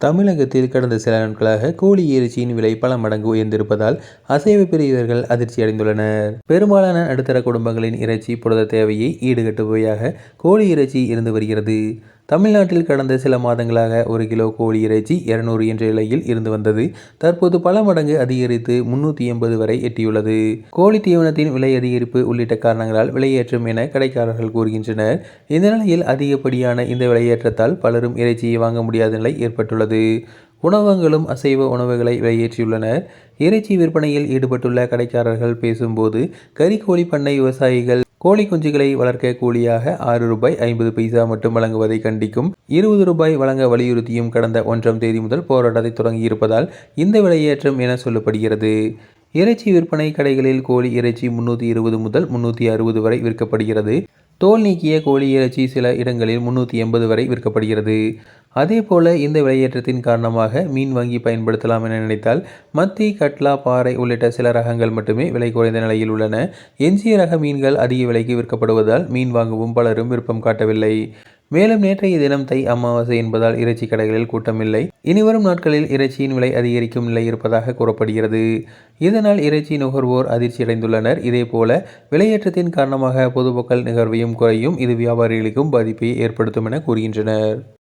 தமிழகத்தில் கடந்த சில நாட்களாக கோழி இறைச்சியின் விலை பல மடங்கு உயர்ந்திருப்பதால் அசைவ பிரியர்கள் அதிர்ச்சி அடைந்துள்ளனர். பெரும்பாலான நடுத்தர குடும்பங்களின் இறைச்சி புரத தேவையை ஈடுகட்டுபவையாக கோழி இறைச்சி இருந்து வருகிறது. தமிழ்நாட்டில் கடந்த சில மாதங்களாக ஒரு கிலோ கோழி இறைச்சி இருநூறு என்ற நிலையில் இருந்து வந்தது. தற்போது பல மடங்கு அதிகரித்து முன்னூற்றி எண்பது வரை எட்டியுள்ளது. கோழி தீவனத்தின் விலை அதிகரிப்பு உள்ளிட்ட காரணங்களால் விலையேற்றம் என கடைக்காரர்கள் கூறுகின்றனர். இந்த நிலையில் அதிகப்படியான இந்த விலையேற்றத்தால் பலரும் இறைச்சியை வாங்க முடியாத நிலை ஏற்பட்டுள்ளது. உணவகங்களும் அசைவ உணவுகளை விலையேற்றியுள்ளனர். இறைச்சி விற்பனையில் ஈடுபட்டுள்ள கடைக்காரர்கள் பேசும்போது கறிக்கோழி பண்ணை விவசாயிகள் கோழி குஞ்சுகளை வளர்க்க கூலியாக ஆறு ரூபாய் ஐம்பது பைசா மட்டும் வழங்குவதை கண்டிக்கும். இருபது ரூபாய் வழங்க வலியுறுத்தியும் கடந்த ஒன்றாம் தேதி முதல் போராட்டத்தை தொடங்கியிருப்பதால் இந்த விலையேற்றம் என சொல்லப்படுகிறது. இறைச்சி விற்பனை கடைகளில் கோழி இறைச்சி முன்னூற்றி இருபது முதல் முன்னூற்றி அறுபது வரை விற்கப்படுகிறது. தோல் நீக்கிய கோழி இறைச்சி சில இடங்களில் முன்னூற்றி எண்பது வரை விற்கப்படுகிறது. அதே போல இந்த விலையேற்றத்தின் காரணமாக மீன் வாங்கி பயன்படுத்தலாம் என நினைத்தால் மத்தி கட்லா பாறை உள்ளிட்ட சில ரகங்கள் மட்டுமே விலை குறைந்த நிலையில் உள்ளன. எஞ்சிய ரக மீன்கள் அதிக விலைக்கு விற்கப்படுவதால் மீன் வாங்கவும் பலரும் விருப்பம் காட்டவில்லை. மேலும் நேற்றைய தினம் தை அமாவாசை என்பதால் இறைச்சி கடைகளில் கூட்டமில்லை. இனிவரும் நாட்களில் இறைச்சியின் விலை அதிகரிக்கும் நிலை இருப்பதாக கூறப்படுகிறது. இதனால் இறைச்சி நுகர்வோர் அதிர்ச்சி அடைந்துள்ளனர் இதேபோல விலையேற்றத்தின் காரணமாக பொதுமக்கள் நுகர்வையும் குறையும். இது வியாபாரிகளுக்கும் பாதிப்பை ஏற்படுத்தும் என கூறுகின்றனர்.